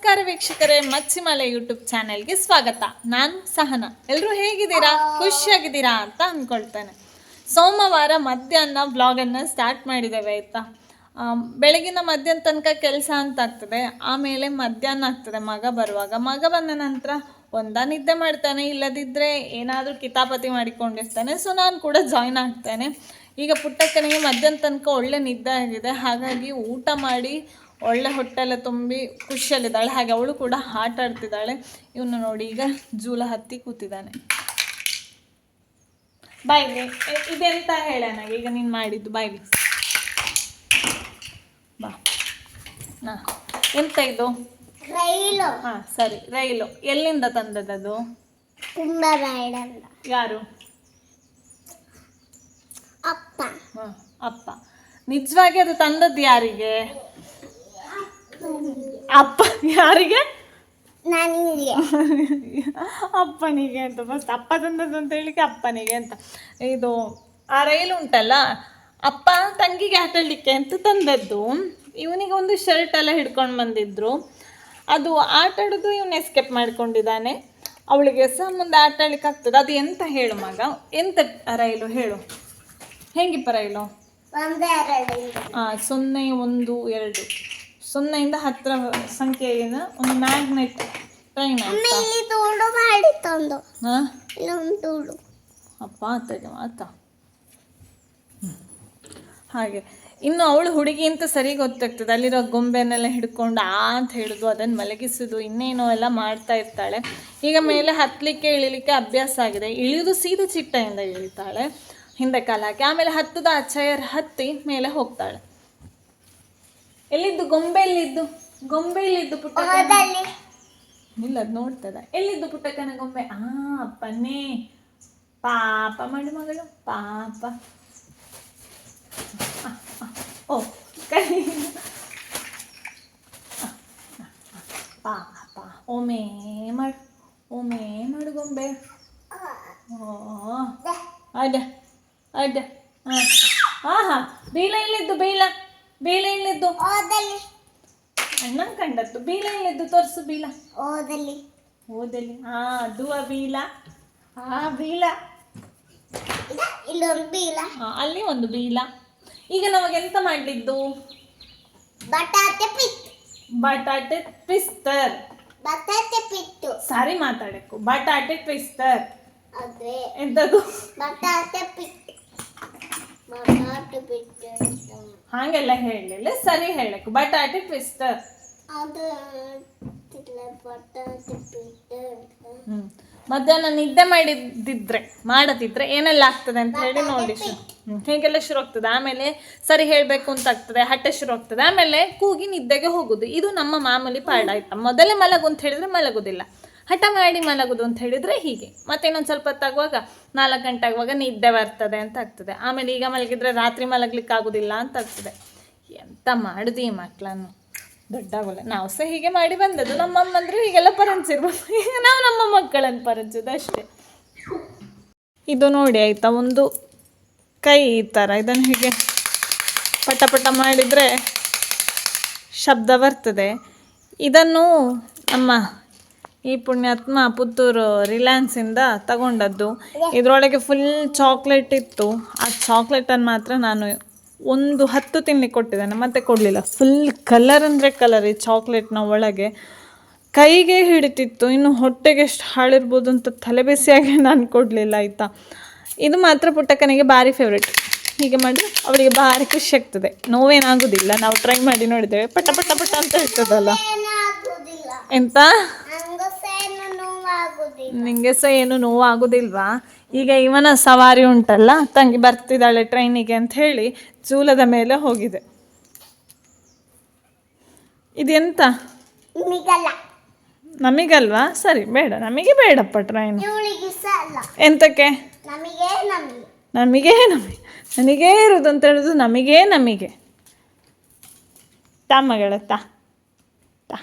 ನಮಸ್ಕಾರ ವೀಕ್ಷಕರೇ, ಮಚ್ಚಿಮಲೆ ಯೂಟ್ಯೂಬ್ ಚಾನೆಲ್ಗೆ ಸ್ವಾಗತ. ನಾನು ಸಹನ. ಎಲ್ಲರೂ ಹೇಗಿದ್ದೀರಾ? ಖುಷಿಯಾಗಿದ್ದೀರಾ ಅಂತ ಅಂದ್ಕೊಳ್ತೇನೆ ಸೋಮವಾರ ಮಧ್ಯಾಹ್ನ ವ್ಲಾಗನ್ನು ಸ್ಟಾರ್ಟ್ ಮಾಡಿದ್ದೇವೆ, ಆಯಿತಾ? ಬೆಳಗಿನ ಮಧ್ಯಾಹ್ನ ತನಕ ಕೆಲಸ ಅಂತ ಆಗ್ತದೆ. ಆಮೇಲೆ ಮಧ್ಯಾಹ್ನ ಆಗ್ತದೆ, ಮಗ ಬರುವಾಗ. ಮಗ ಬಂದ ನಂತರ ಒಂದ ನಿದ್ದೆ ಮಾಡ್ತಾನೆ ಇಲ್ಲದಿದ್ದರೆ ಏನಾದರೂ ಕಿತಾಪತಿ ಮಾಡಿಕೊಂಡಿರ್ತಾನೆ. ಸೊ ನಾನು ಕೂಡ ಜಾಯ್ನ್ ಆಗ್ತೇನೆ. ಈಗ ಪುಟ್ಟಕ್ಕನಿಗೆ ಮಧ್ಯಾಹ್ನ ತನಕ ಒಳ್ಳೆ ನಿದ್ದೆ ಆಗಿದೆ. ಹಾಗಾಗಿ ಊಟ ಮಾಡಿ ಒಳ್ಳೆ ಹೊಟ್ಟೆಲ್ಲ ತುಂಬಿ ಖುಷಿಯಲ್ಲಿದ್ದಾಳೆ ಹಾಗೆ ಅವಳು ಕೂಡ ಆಟ ಆಡ್ತಿದ್ದಾಳೆ. ಇವನು ನೋಡಿ ಈಗ ಜೂಲ ಹತ್ತಿ ಕೂತಿದ್ದಾನೆ. ಬಾಯ್ಲಿ ಇದೆಂತ ಹೇಳ ನನಗೆ ಈಗ ನೀನು ಮಾಡಿದ್ದು. ಬಾಯ್ಲಿ ಬಾ. ನಾ. ಎಂತ ಇದು? ರೈಲು. ಹಾಂ ಸರಿ. ರೈಲು. ಎಲ್ಲಿಂದ ತಂದದ್ದು ಯಾರು? ಅಪ್ಪ. ಹಾಂ ಅಪ್ಪ. ನಿಜವಾಗಿ ಅದು ತಂದದ್ದು ಯಾರಿಗೆ? ಅಪ್ಪ ಯಾರಿಗೆ? ಅಪ್ಪನಿಗೆ ಅಂತ ಫಸ್ಟ್ ಅಪ್ಪ ತಂದದ್ದು ಅಂತ ಹೇಳಿಕ್ಕೆ ಅಪ್ಪನಿಗೆ ಅಂತ. ಇದು ಆ ರೈಲು ಉಂಟಲ್ಲ ಅಪ್ಪ ತಂಗಿಗೆ ಆಟಾಡಲಿಕ್ಕೆ ಅಂತ ತಂದದ್ದು. ಇವನಿಗೆ ಒಂದು ಶರ್ಟ್ ಎಲ್ಲ ಹಿಡ್ಕೊಂಡು ಬಂದಿದ್ರು. ಅದು ಆಟಾಡೋದು ಇವನು ಎಸ್ಕೇಪ್ ಮಾಡ್ಕೊಂಡಿದ್ದಾನೆ. ಅವಳಿಗೆ ಸಹ ಮುಂದೆ ಆಟಾಡ್ಲಿಕ್ಕೆ ಆಗ್ತದೆ. ಅದು ಎಂತ ಹೇಳು ಮಗ? ಎಂತ ರೈಲು ಹೇಳು. ಹೆಂಗಿಪ್ಪ ರೈಲು. ಆ, ಸೊನ್ನೆ ಒಂದು ಎರಡು. ಸೊನ್ನೆಯಿಂದ ಹತ್ತರ ಸಂಖ್ಯೆಯಿಂದ ಒಂದು ಮ್ಯಾಗ್ನೆಟ್ ಟ್ರೈ ಮಾಡಿ ತಂದು. ಹಾಂ? ಅಪ್ಪ ಆತಾಗ ಮಾತ ಹಾಗೆ. ಇನ್ನು ಅವಳು ಹುಡುಗಿ ಅಂತ ಸರಿ ಗೊತ್ತಾಗ್ತದೆ. ಅಲ್ಲಿರೋ ಗೊಂಬೆನೆಲ್ಲ ಹಿಡ್ಕೊಂಡು ಆ ಅಂತ ಹಿಡಿದು ಅದನ್ನು ಮಲಗಿಸೋದು ಇನ್ನೇನೋ ಎಲ್ಲ ಮಾಡ್ತಾ ಇರ್ತಾಳೆ. ಈಗ ಮೇಲೆ ಹತ್ತಲಿಕ್ಕೆ ಇಳಿಲಿಕ್ಕೆ ಅಭ್ಯಾಸ ಆಗಿದೆ. ಇಳಿದು ಸೀದಾ ಚಿಟ್ಟೆಯಿಂದ ಇಳಿತಾಳೆ. ಹಿಂದೆ ಕಾಲ ಹಾಕಿ. ಆಮೇಲೆ ಹತ್ತದ ಆ ಚೇರ್ ಹತ್ತಿ ಮೇಲೆ ಹೋಗ್ತಾಳೆ. ಎಲ್ಲಿದ್ದು? ಗೊಂಬೆ ಎಲ್ಲಿದ್ದು ಗೊಂಬೆ ಎಲ್ಲಿದ್ದು ಪುಟ್ಟ ಇಲ್ಲ ಅದು ನೋಡ್ತದ. ಎಲ್ಲಿದ್ದು ಪುಟ್ಟಕ್ಕನ ಗೊಂಬೆ? ಆ ಅಪ್ಪನೇ. ಪಾಪ ಮಡು ಮಗಳು ಪಾಪ. ಓ ಕೈ ಪಾಪ ಒಮೆ ಮಾಡು ಒಮೆ ಮಾಡು ಗೊಂಬೆ. ಓ ಅಡ್ಡ ಅಡ್ಡ. ಹಾಂ ಹಾಂ ಹಾಂ ಬೀಲ ಇಲ್ಲಿದ್ದು ಬೀಲ ಬೀಲ ಇಲ್ಲಿದ್ದು ಓದಲ್ಲಿ. ಅಣ್ಣ ಕಂಡದ್ದು. ಬೀಳ ತೋರಿಸು ಬೀಳ. ಓದಲ್ಲಿ. ಓದಲಿ ಹಾ ಅದು ಆ ಬೀಲ ಆ ಬೀಲ ಇದ ಇಲ್ಲೊಂದು ಬೀಲ ಹಾ, ಅಲ್ಲಿ ಒಂದು ಬೀಲ ಈಗ ನಮಗೆ ಎಂತ ಮಾಡಿದ್ದು ಬಟಾಟೆ ಪಿತ್ ಬಟಾಟೆ ಪಿಸ್ತರ್ ಬಟಾಟೆ ಪಿಟ್ಟು ಸಾರಿ ಮಾತಾಡಬೇಕು. ಬಟಾಟೆ ಪಿಸ್ತರ್ ಅದೇ. ಎಂತದು? ಬಟಾಟೆ ಪಿಟ್ಟು ಹಾಗೆಲ್ಲ ಹೇಳಲಿಲ್ಲ ಸರಿ ಹೇಳಕ್ ಬಟಾಟೆ ಟ್ವಿಸ್ಟರ್ ಹ್ಮ್. ಮಧ್ಯಾಹ್ನ ನಿದ್ದೆ ಮಾಡಿದ್ದಿದ್ರೆ ಮಾಡದಿದ್ರೆ ಏನೆಲ್ಲ ಆಗ್ತದೆ ಅಂತ ಹೇಳಿ ನೋಡಿ ಹೀಗೆಲ್ಲ ಶುರು ಆಗ್ತದೆ. ಆಮೇಲೆ ಸರಿ ಹೇಳಬೇಕು ಅಂತ ಆಗ್ತದೆ ಹಟ್ಟೆ ಶುರು ಆಗ್ತದೆ. ಆಮೇಲೆ ಕೂಗಿ ನಿದ್ದೆಗೆ ಹೋಗುದು. ಇದು ನಮ್ಮ ಮಾಮೂಲಿ ಪಾಡ ಆಯ್ತಾ? ಮೊದಲೇ ಮಲಗು ಅಂತ ಹೇಳಿದ್ರೆ ಮಲಗುದಿಲ್ಲ. ಹಠ ಮಾಡಿ ಮಲಗೋದು ಅಂತ ಹೇಳಿದರೆ ಹೀಗೆ. ಮತ್ತೆ ಇನ್ನೊಂದು ಸ್ವಲ್ಪ ಹೊತ್ತಾಗುವಾಗ ನಾಲ್ಕು ಗಂಟೆ ಆಗುವಾಗ ನಿದ್ದೆ ಬರ್ತದೆ ಅಂತ ಆಗ್ತದೆ. ಆಮೇಲೆ ಈಗ ಮಲಗಿದ್ರೆ ರಾತ್ರಿ ಮಲಗಲಿಕ್ಕೆ ಆಗೋದಿಲ್ಲ ಅಂತ ಆಗ್ತದೆ. ಎಂತ ಮಾಡುದು ಈ ಮಕ್ಕಳನ್ನು ದೊಡ್ಡಾಗೋಲ್ಲ. ನಾವು ಸಹ ಹೀಗೆ ಮಾಡಿ ಬಂದದ್ದು. ನಮ್ಮ ಅಮ್ಮಂದ್ರು ಹೀಗೆಲ್ಲ ಪರಂಚಿರ್ಬೋದು ಈಗ ನಾವು ನಮ್ಮ ಮಕ್ಕಳನ್ನು ಪರಂಚೋದು ಅಷ್ಟೇ. ಇದು ನೋಡಿ ಆಯಿತಾ, ಒಂದು ಕೈ ಈ ಥರ ಇದನ್ನು ಹೀಗೆ ಪಟ ಪಟ ಮಾಡಿದರೆ ಶಬ್ದ ಬರ್ತದೆ. ಇದನ್ನು ನಮ್ಮ ಈ ಪುಣ್ಯಾತ್ಮ ಪುತ್ತೂರು ರಿಲಯನ್ಸಿಂದ ತಗೊಂಡದ್ದು. ಇದರೊಳಗೆ ಫುಲ್ ಚಾಕ್ಲೇಟ್ ಇತ್ತು. ಆ ಚಾಕ್ಲೇಟನ್ನು ಮಾತ್ರ ನಾನು ಒಂದು ಹತ್ತು ತಿನ್ಲಿಕ್ಕೆ ಕೊಟ್ಟಿದ್ದೇನೆ. ಮತ್ತೆ ಕೊಡಲಿಲ್ಲ. ಫುಲ್ ಕಲರ್ ಅಂದರೆ ಕಲರ್ ಈ ಚಾಕ್ಲೇಟ್ನ ಒಳಗೆ. ಕೈಗೆ ಹಿಡಿತಿತ್ತು. ಇನ್ನು ಹೊಟ್ಟೆಗೆ ಎಷ್ಟು ಹಾಳಿರ್ಬೋದು ಅಂತ ತಲೆ ಬಿಸಿಯಾಗಿ ನಾನು ಕೊಡಲಿಲ್ಲ, ಆಯಿತಾ? ಇದು ಮಾತ್ರ ಪುಟ್ಟಕ್ಕನಿಗೆ ಭಾರಿ ಫೇವ್ರೆಟ್ ಹೀಗೆ ಮಾಡಿದ್ರೆ ಅವಳಿಗೆ ಭಾರಿ ಖುಷಿ ಆಗ್ತದೆ. ನೋವೇನಾಗೋದಿಲ್ಲ. ನಾವು ಟ್ರೈ ಮಾಡಿ ನೋಡಿದ್ದೇವೆ. ಪಟ ಪಟ ಪಟ ಅಂತ ಏನಾಗುದಿಲ್ಲ ಎಂತ? ನಿಂಗೆ ಸಹ ಏನು ನೋವು ಆಗೋದಿಲ್ವಾ ಈಗ ಇವನ ಸವಾರಿ ಉಂಟಲ್ಲ ತಂಗಿ ಬರ್ತಿದ್ದಾಳೆ ಟ್ರೈನಿಗೆ ಅಂತ ಹೇಳಿ ಚೂಲದ ಮೇಲೆ ಹೋಗಿದೆ. ಇದೆಂತ? ನಮಗಲ್ವಾ? ಸರಿ ಬೇಡ ನಮಗೆ ಬೇಡಪ್ಪ ಟ್ರೈನ್ ಎಂತಕ್ಕೆ? ನಮಗೆ ನಮಗೆ ನಮಗೇ ನಮಗೆ ನನಗೇ ಇರೋದು ಅಂತ ಹೇಳುದು ನಮಗೇ ನಮಗೆ. ತಾ ಮಗಳ ತಾ. ತಾ.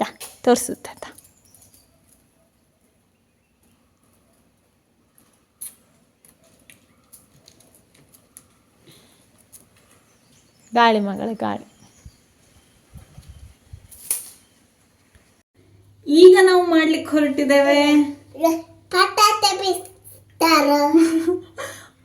ತಾ. ತೋರಿಸುತ್ತೆ ತಾ. ಗಾಳಿ ಮಗಳ ಗಾಳಿ ಈಗ ನಾವು ಮಾಡ್ಲಿಕ್ಕೆ ಹೊರಟಿದ್ದೇವೆ.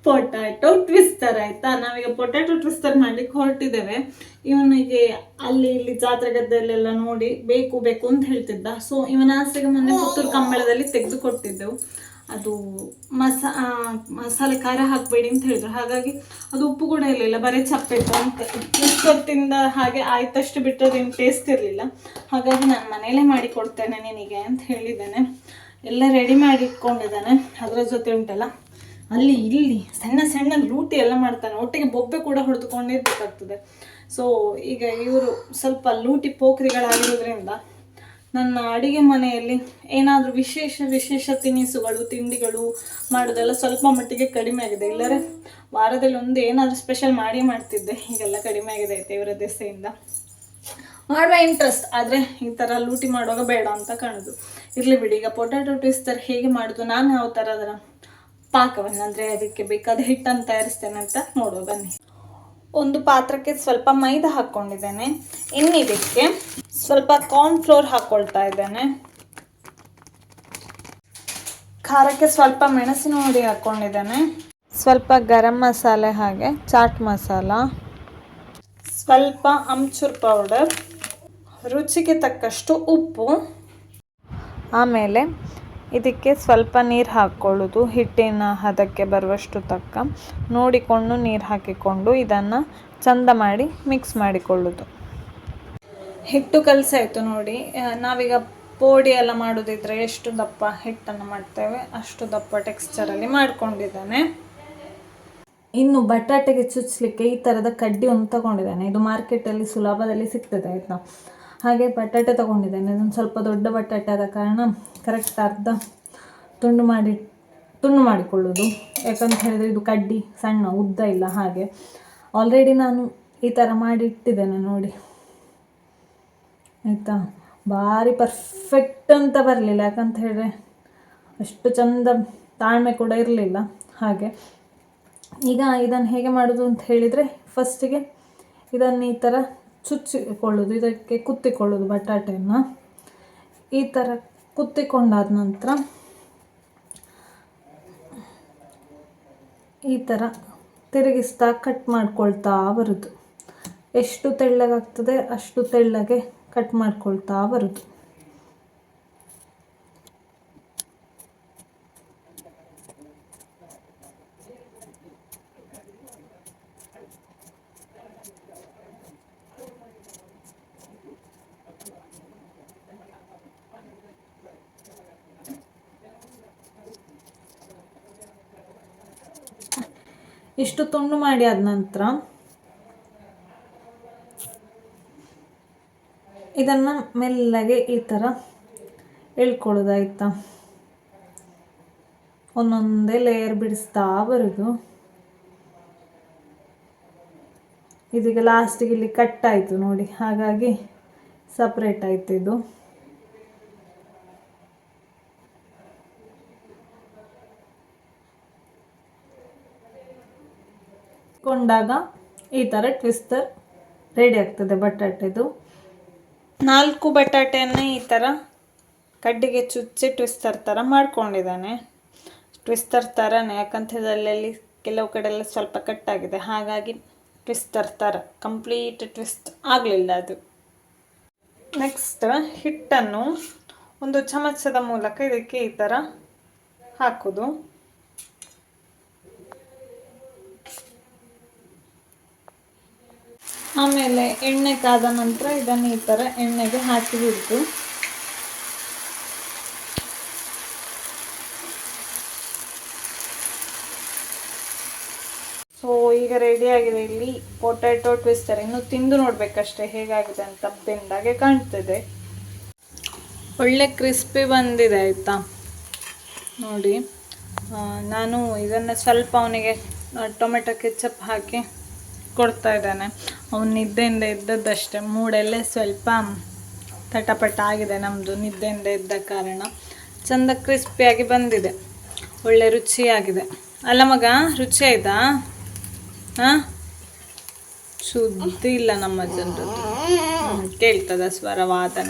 Potato twister. ಆಯ್ತಾ? ನಾವೀಗ ಪೊಟ್ಯಾಟೊ ಟ್ವಿಸ್ಟರ್ ಮಾಡ್ಲಿಕ್ಕೆ ಹೊರಟಿದ್ದೇವೆ. ಇವನಿಗೆ ಅಲ್ಲಿ ಇಲ್ಲಿ ಜಾತ್ರೆ ಗದ್ದೆಯಲ್ಲೆಲ್ಲ ನೋಡಿ ಬೇಕು ಬೇಕು ಅಂತ ಹೇಳ್ತಿದ್ದ. ಸೊ ಇವನ ಆಸೆಗೆ ಮೊನ್ನೆ ಪುತ್ತೂರು ಕಂಬಳದಲ್ಲಿ ತೆಗೆದು ಕೊಟ್ಟಿದ್ದೆವು ಅದು ಮಸಾ ಮಸಾಲೆ ಖಾರ ಹಾಕಬೇಡಿ ಅಂತ ಹೇಳಿದ್ರು. ಹಾಗಾಗಿ ಅದು ಉಪ್ಪು ಕೂಡ ಇರಲಿಲ್ಲ, ಬರೀ ಚಪ್ಪಿತ್ತು ಅಂತ. ಇಷ್ಟೊತ್ತಿಂದ ಹಾಗೆ ಆಯ್ತಷ್ಟು ಬಿಟ್ಟು ಅದೇನು ಟೇಸ್ಟ್ ಇರಲಿಲ್ಲ. ಹಾಗಾಗಿ ನಾನು ಮನೇಲೇ ಮಾಡಿಕೊಡ್ತೇನೆ ನಿನಗೆ ಅಂತ ಹೇಳಿದ್ದೇನೆ. ಎಲ್ಲ ರೆಡಿ ಮಾಡಿ ಇಟ್ಕೊಂಡಿದ್ದಾನೆ. ಅದರ ಜೊತೆ ಉಂಟಲ್ಲ, ಅಲ್ಲಿ ಇಲ್ಲಿ ಸಣ್ಣ ಸಣ್ಣ ಲೂಟಿ ಎಲ್ಲ ಮಾಡ್ತಾನೆ. ಒಟ್ಟಿಗೆ ಬೊಬ್ಬೆ ಕೂಡ ಹೊಡೆದುಕೊಂಡಿರ್ಬೇಕಾಗ್ತದೆ. ಸೊ ಈಗ ಇವರು ಸ್ವಲ್ಪ ಲೂಟಿ ಪೋಖ್ರಿಗಳಾಗಿರೋದ್ರಿಂದ ನನ್ನ ಅಡಿಗೆ ಮನೆಯಲ್ಲಿ ಏನಾದರೂ ವಿಶೇಷ ವಿಶೇಷ ತಿನಿಸುಗಳು, ತಿಂಡಿಗಳು ಮಾಡೋದೆಲ್ಲ ಸ್ವಲ್ಪ ಮಟ್ಟಿಗೆ ಕಡಿಮೆ ಆಗಿದೆ. ಇಲ್ಲರೆ ವಾರದಲ್ಲಿ ಒಂದು ಏನಾದರೂ ಸ್ಪೆಷಲ್ ಮಾಡಿ ಮಾಡ್ತಿದ್ದೆ. ಈಗೆಲ್ಲ ಕಡಿಮೆ ಆಗಿದೆ ದೇವರ ದೆಸೆಯಿಂದ. ಮಾಡುವ ಇಂಟ್ರೆಸ್ಟ್ ಆದರೆ ಈ ಥರ ಲೂಟಿ ಮಾಡುವಾಗ ಬೇಡ ಅಂತ ಕಾಣೋದು. ಇರಲಿ ಬಿಡಿ, ಈಗ ಪೊಟ್ಯಾಟೊ ಟ್ವಿಸ್ಟರ್ ಹೇಗೆ ಮಾಡೋದು? ನಾನು ಯಾವ ಥರ ಅದರ ಪಾಕವನ್ನು, ಅಂದರೆ ಅದಕ್ಕೆ ಬೇಕಾದ ಹಿಟ್ಟನ್ನು ತಯಾರಿಸ್ತೇನೆ ಅಂತ ನೋಡುವ ಬನ್ನಿ. ಒಂದು ಪಾತ್ರಕ್ಕೆ ಸ್ವಲ್ಪ ಮೈದಾ ಹಾಕ್ಕೊಂಡಿದ್ದೇನೆ ಇನ್ನು ಇದಕ್ಕೆ ಸ್ವಲ್ಪ ಕಾರ್ನ್ ಫ್ಲೋರ್ ಹಾಕೊಳ್ತಾ ಇದ್ದೇನೆ. ಖಾರಕ್ಕೆ ಸ್ವಲ್ಪ ಮೆಣಸಿನ ಹುಡಿ ಹಾಕ್ಕೊಂಡಿದ್ದೇನೆ ಸ್ವಲ್ಪ ಗರಂ ಮಸಾಲೆ ಹಾಗೆ, ಚಾಟ್ ಮಸಾಲ. ಸ್ವಲ್ಪ ಅಮ್ಚೂರ್ ಪೌಡರ್ ರುಚಿಗೆ ತಕ್ಕಷ್ಟು ಉಪ್ಪು. ಆಮೇಲೆ ಇದಕ್ಕೆ ಸ್ವಲ್ಪ ನೀರು ಹಾಕ್ಕೊಳ್ಳೋದು ಹಿಟ್ಟಿನ ಹದಕ್ಕೆ ಬರುವಷ್ಟು ತಕ್ಕ. ನೋಡಿಕೊಂಡು ನೀರು ಹಾಕಿಕೊಂಡು ಇದನ್ನು ಚಂದ ಮಾಡಿ ಮಿಕ್ಸ್ ಮಾಡಿಕೊಳ್ಳೋದು. ಹಿಟ್ಟು ಕಲಸಾಯಿತು ನೋಡಿ. ನಾವೀಗ ಪೋಡಿ ಎಲ್ಲ ಮಾಡೋದಿದ್ರೆ ಎಷ್ಟು ದಪ್ಪ ಹಿಟ್ಟನ್ನು ಮಾಡ್ತೇವೆ, ಅಷ್ಟು ದಪ್ಪ ಟೆಕ್ಸ್ಚರಲ್ಲಿ ಮಾಡ್ಕೊಂಡಿದ್ದಾನೆ. ಇನ್ನು ಬಟಾಟೆಗೆ ಚುಚ್ಚಲಿಕ್ಕೆ ಈ ಥರದ ಕಡ್ಡಿ ಒಂದು ತಗೊಂಡಿದ್ದೇನೆ. ಇದು ಮಾರ್ಕೆಟಲ್ಲಿ ಸುಲಭದಲ್ಲಿ ಸಿಗ್ತದೆ, ಆಯಿತಾ? ಹಾಗೆ ಬಟಾಟೆ ತೊಗೊಂಡಿದ್ದೇನೆ. ಇದೊಂದು ಸ್ವಲ್ಪ ದೊಡ್ಡ ಬಟಾಟೆ ಆದ ಕಾರಣ ಕರೆಕ್ಟ್ ಅರ್ಧ ತುಂಡು ಮಾಡಿ, ತುಂಡು ಮಾಡಿಕೊಳ್ಳೋದು. ಯಾಕಂತ ಹೇಳಿದರೆ ಇದು ಕಡ್ಡಿ ಸಣ್ಣ, ಉದ್ದ ಇಲ್ಲ ಹಾಗೆ. ಆಲ್ರೆಡಿ ನಾನು ಈ ಥರ ಮಾಡಿ ಇಟ್ಟಿದ್ದೇನೆ ನೋಡಿ. ಆಯಿತಾ? ಭಾರಿ ಪರ್ಫೆಕ್ಟ್ ಅಂತ ಬರಲಿಲ್ಲ. ಯಾಕಂತ ಹೇಳಿದ್ರೆ ಅಷ್ಟು ಚಂದ ತಾಳ್ಮೆ ಕೂಡ ಇರಲಿಲ್ಲ. ಹಾಗೆ ಈಗ ಇದನ್ನು ಹೇಗೆ ಮಾಡೋದು ಅಂತ ಹೇಳಿದರೆ ಫಸ್ಟಿಗೆ ಇದನ್ನು ಈ ಥರ ಚುಚ್ಚಿಕೊಳ್ಳೋದು, ಇದಕ್ಕೆ ಕುತ್ತಿಕೊಳ್ಳೋದು ಬಟಾಟೆಯನ್ನು. ಈ ಥರ ಕುತ್ತಿಕೊಂಡಾದ ನಂತರ ಈ ಥರ ತಿರುಗಿಸ್ತಾ ಕಟ್ ಮಾಡ್ಕೊಳ್ತಾ ಬರೋದು. ಎಷ್ಟು ತೆಳ್ಳಗಾಗ್ತದೆ ಅಷ್ಟು ತೆಳ್ಳಗೆ ಕಟ್ ಮಾಡ್ಕೊಳ್ತಾ ಬರೋದು. ಇಷ್ಟು ತುಂಡು ಮಾಡಿ ಆದ ನಂತರ ಇದನ್ನು ಮೆಲ್ಲಗೆ ಈ ಥರ ಎಳ್ಕೊಳ್ಳೋದಾಯ್ತಾ? ಒಂದೊಂದೇ ಲೇಯರ್ ಬಿಡಿಸ್ತಾ ಬರೋದು. ಇದೀಗ ಲಾಸ್ಟಿಗೆ ಇಲ್ಲಿ ಕಟ್ ಆಯಿತು ನೋಡಿ. ಹಾಗಾಗಿ ಸಪ್ರೇಟ್ ಆಯಿತು ಇದು. ಕೊಂಡಾಗ ಈ ಥರ ಟ್ವಿಸ್ಟರ್ ರೆಡಿ ಆಗ್ತದೆ ಬಟಾಟೆದು. ನಾಲ್ಕು ಬಟಾಟೆಯನ್ನು ಈ ಥರ ಕಡ್ಡಿಗೆ ಚುಚ್ಚಿ ಟ್ವಿಸ್ಟರ್ ಥರ ಮಾಡ್ಕೊಂಡಿದ್ದಾನೆ. ಟ್ವಿಸ್ಟರ್ ಥರನೇ, ಯಾಕಂತ ಹೇಳಿದ್ರೆ ಅಲ್ಲಲ್ಲಿ ಕೆಲವು ಕಡೆ ಎಲ್ಲ ಸ್ವಲ್ಪ ಕಟ್ಟಾಗಿದೆ. ಹಾಗಾಗಿ ಟ್ವಿಸ್ಟರ್ ಥರ, ಕಂಪ್ಲೀಟ್ ಟ್ವಿಸ್ಟ್ ಆಗಲಿಲ್ಲ ಅದು. ನೆಕ್ಸ್ಟ್ ಹಿಟ್ಟನ್ನು ಒಂದು ಚಮಚದ ಮೂಲಕ ಇದಕ್ಕೆ ಈ ಥರ ಹಾಕೋದು. ಆಮೇಲೆ ಎಣ್ಣೆ ಕಾದ ನಂತರ ಇದನ್ನು ಈ ಥರ ಎಣ್ಣೆಗೆ ಹಾಕಿ ಬಿಡ್ತು. ಸೊ ಈಗ ರೆಡಿ ಆಗಿದೆ ಇಲ್ಲಿ ಪೊಟ್ಯಾಟೊ ಟ್ವಿಸ್ಟರ್ ಇನ್ನು ತಿಂದು ನೋಡಬೇಕಷ್ಟೇ ಹೇಗಾಗಿದೆ ಅಂತ ಬೆಂದಾಗೆ ಕಾಣ್ತಿದೆ. ಒಳ್ಳೆ ಕ್ರಿಸ್ಪಿ ಬಂದಿದೆ, ಆಯಿತಾ? ನೋಡಿ ನಾನು ಇದನ್ನು ಸ್ವಲ್ಪ ಅವನಿಗೆ ಟೊಮೆಟೊ ಕೆಚಪ್ ಹಾಕಿ ಕೊಡ್ತಾ ಇದ್ದಾನೆ. ಅವನು ನಿದ್ದೆಯಿಂದ ಎದ್ದದ್ದಷ್ಟೇ. ಮೂಡೆಲ್ಲೇ ಸ್ವಲ್ಪ ತಟಪಟ ಆಗಿದೆ ನಮ್ಮದು ನಿದ್ದೆಯಿಂದ ಇದ್ದ ಕಾರಣ. ಚಂದ ಕ್ರಿಸ್ಪಿಯಾಗಿ ಬಂದಿದೆ. ಒಳ್ಳೆ ರುಚಿಯಾಗಿದೆ. ಅಲ್ಲ ಮಗ, ರುಚಿ ಆಯ್ತಾ? ಹಾಂ ಸುದ್ದಿ ಇಲ್ಲ ನಮ್ಮ ಜನರದ್ದು. ಕೇಳ್ತದ ಸ್ವರ ವಾದನ.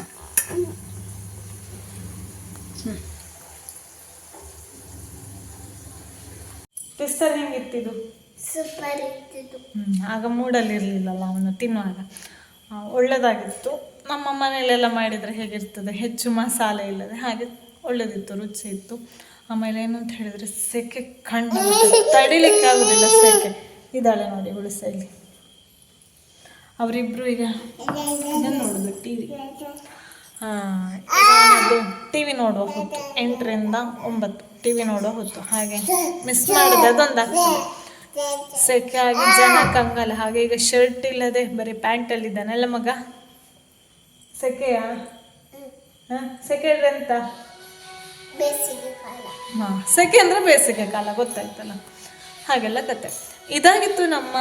ಟೆಸ್ಟರ್ ಹೆಂಗಿತ್ತಿದು ಸೂಪರ್ ಆಗ ಮೂಡಲ್ಲಿ ಇರಲಿಲ್ಲಲ್ಲ ಅವನು ತಿನ್ನುವಾಗ. ಒಳ್ಳೆಯದಾಗಿತ್ತು ಒಳ್ಳೆದಾಗಿತ್ತು. ನಮ್ಮ ಮನೆಯಲ್ಲೆಲ್ಲ ಮಾಡಿದರೆ ಹೇಗಿರ್ತದೆ? ಹೆಚ್ಚು ಮಸಾಲೆ ಇಲ್ಲದೆ ಹಾಗೆ ಒಳ್ಳೆದಿತ್ತು, ರುಚಿ ಇತ್ತು. ಆಮೇಲೆ ಏನು ಅಂತ ಹೇಳಿದರೆ ಸೆಕೆ ಕಣ್ಣು ತಡಿಲಿಕ್ಕೆ ಆಗೋದಿಲ್ಲ ಸೆಕೆ. ಇದ್ದಾಳೆ ನೋಡಿ ಇಲ್ಲಿ ಅವರಿಬ್ಬರು ಈಗ ನೋಡುದು ಟಿ ವಿ. ಅದು ಟಿ ವಿ ನೋಡುವ ಹೊತ್ತು. ಎಂಟರಿಂದ ಒಂಬತ್ತು. ಟಿ ವಿ ನೋಡುವ ಹೊತ್ತು. ಹಾಗೆ ಮಿಸ್ ಮಾಡಿದೆ ಅದೊಂದು ಆಗ್ತದೆ ಸೆಕೆ ಆಗಿ ಜನ ಕಂಗಲ್ಲ. ಹಾಗೆ ಈಗ ಶರ್ಟ್ ಇಲ್ಲದೆ ಬರೀ ಪ್ಯಾಂಟಲ್ಲಿ ಇದ್ದಾನಲ್ಲ ಮಗ? ಸೆಕೆಯಾ? ಹಾಂ? ಸೆಕೆ ಅಂದ್ರೆ ಎಂತ? ಹಾ ಸೆಕೆ ಅಂದ್ರೆ ಬೇಸಿಗೆ ಕಾಲ. ಗೊತ್ತಾಯ್ತಲ್ಲ? ಹಾಗೆಲ್ಲ ಕತೆ. ಇದಾಗಿತ್ತು ನಮ್ಮ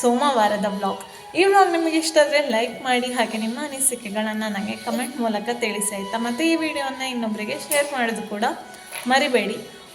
ಸೋಮವಾರದ ಬ್ಲಾಗ್ ಈ ಬ್ಲಾಗ್ ನಿಮಗೆ ಇಷ್ಟ ಆದರೆ ಲೈಕ್ ಮಾಡಿ ಹಾಗೆ ನಿಮ್ಮ ಅನಿಸಿಕೆಗಳನ್ನು ನನಗೆ ಕಮೆಂಟ್ ಮೂಲಕ ತಿಳಿಸಿ ಆಯಿತಾ? ಮತ್ತು ಈ ವಿಡಿಯೋನ ಇನ್ನೊಬ್ಬರಿಗೆ ಶೇರ್ ಮಾಡೋದು ಕೂಡ ಮರಿಬೇಡಿ.